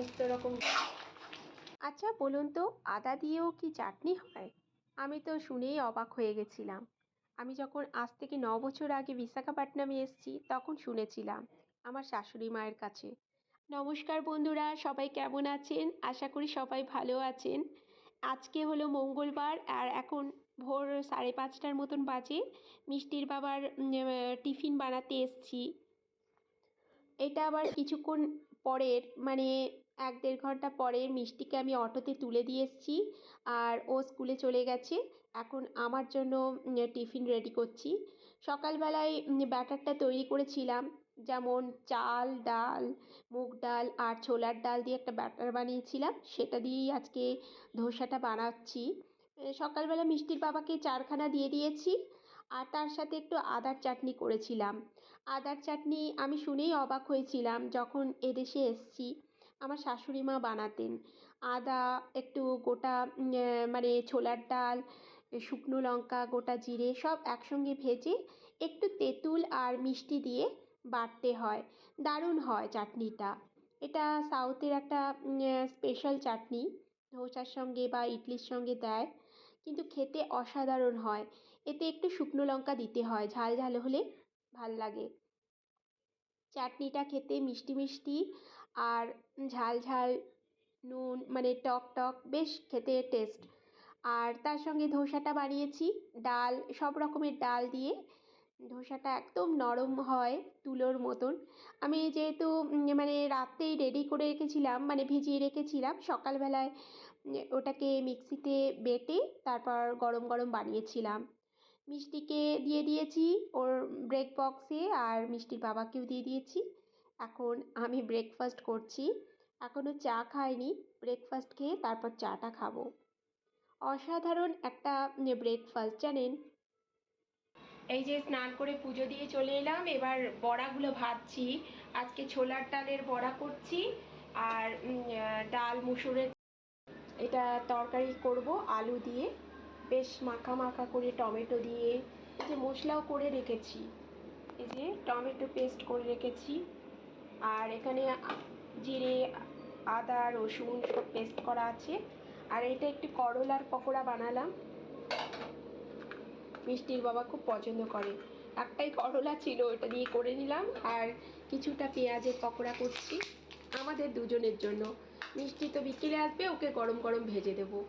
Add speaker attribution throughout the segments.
Speaker 1: সমস্ত রকম। আচ্ছা বলুন তো, আদা দিয়েও কি চাটনি হয়? আমি তো শুনেই অবাক হয়ে গেছিলাম। আমি যখন আজ থেকে ন বছর আগে বিশাখাপত্তনমে এসেছি, তখন শুনেছিলাম আমার শাশুড়ি মায়ের কাছে। নমস্কার বন্ধুরা, সবাই কেমন আছেন? আশা করি সবাই ভালো আছেন। আজকে হলো মঙ্গলবার, আর এখন ভোর সাড়ে পাঁচটার মতন বাজে। মিষ্টির বাবার টিফিন বানাতে এসছি। এটা আবার কিছুক্ষণ পরের মানে এক দেড় ঘণ্টা পরে মিষ্টিকে আমি অটোতে তুলে দিয়ে এসেছি আর ও স্কুলে চলে গেছে। এখন আমার জন্য টিফিন রেডি করছি। সকালবেলায় ব্যাটারটা তৈরি করেছিলাম। যেমন চাল, ডাল, মুগ ডাল আর ছোলার ডাল দিয়ে একটা ব্যাটার বানিয়েছিলাম। সেটা দিয়েই আজকে ধোসাটা বানাচ্ছি। সকালবেলা মিষ্টির বাবাকে চারখানা দিয়ে দিয়েছি আর তার সাথে একটু আদার চাটনি করেছিলাম। আদার চাটনি আমি শুনেই অবাক হয়েছিলাম যখন এদেশে এসেছি। আমার শাশুড়ি মা বানাতেন। আদা, একটু গোটা মানে ছোলার ডাল শুকনো লঙ্কা, গোটা জিরে সব একসঙ্গে ভেজে একটু তেঁতুল আর মিষ্টি দিয়ে বাটতে হয়। দারুণ হয় চাটনিটা। এটা সাউথের একটা স্পেশাল চাটনি। ধোসার সঙ্গে বা ইডলির সঙ্গে দেয়, কিন্তু খেতে অসাধারণ হয়। এতে একটু শুকনো লঙ্কা দিতে হয়, ঝাল ঝাল হলে ভালো লাগে। চাটনিটা খেতে মিষ্টি মিষ্টি আর ঝাল ঝাল নুন মানে টক টক, বেশ খেতে টেস্ট আর তার সঙ্গে ধোসাটা বানিয়েছি, ডাল, সব রকমের ডাল দিয়ে। ধোসাটা একদম নরম হয়, তুলোর মতন। আমি যেহেতু মানে রাতেই রেডি করে রেখেছিলাম মানে ভিজিয়ে রেখেছিলাম, সকালবেলায় ওটাকে মিক্সিতে বেটে তারপর গরম গরম বানিয়েছিলাম। মিষ্টিকে দিয়ে দিয়েছি ওর ব্রেক বক্সে আর মিষ্টির বাবাকেও দিয়ে দিয়েছি। এখন আমি ব্রেকফাস্ট করছি। এখনও চা খাইনি ব্রেকফাস্ট খেয়ে তারপর চাটা খাব। অসাধারণ একটা ব্রেকফাস্ট জানেন? এই যে স্নান করে পুজো দিয়ে চলে এলাম, এবার বড়াগুলো ভাজছি। আজকে ছোলার ডালের বড়া করছি আর ডাল, মুসুরের এটা তরকারি করব আলু দিয়ে। বেশ মাখা মাখা করে টমেটো দিয়ে। এই যে মশলাও করে রেখেছি। এই যে টমেটো পেস্ট করে রেখেছি। আর এখানে জিরে, আদা, রসুন সব পেস্ট করা আছে। আর এটা একটু করলার পকোড়া বানালাম। মিষ্টির বাবা খুব পছন্দ করে। একটাই করলা ছিল, ওটা দিয়ে করে নিলাম। আর কিছুটা পেঁয়াজের পকোড়া করছি আমাদের দুজনের জন্য। মিষ্টি তো বিকেলে আসবে, ওকে গরম গরম ভেজে দেবো।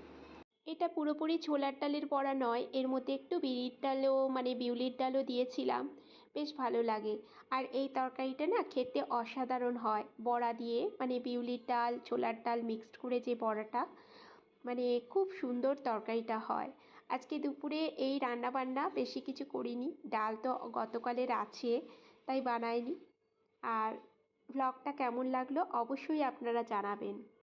Speaker 1: এটা পুরোপুরি ছোলার ডালের বড়া নয়, এর মধ্যে একটু বিউলির ডালও মানে বিউলির ডালও দিয়েছিলাম। বেশ ভালো লাগে। আর এই তরকারিটা না খেতে অসাধারণ হয়। বড়া দিয়ে মানে বিউলির ডাল, ছোলার ডাল মিক্সড করে যে বড়াটা মানে খুব সুন্দর তরকারিটা হয়। আজকে দুপুরে এই রান্না বান্না বেশি কিছু করিনি। ডাল তো গতকালের আছে, তাই বানাইনি। আর ব্লগটা কেমন লাগল অবশ্যই আপনারা জানাবেন।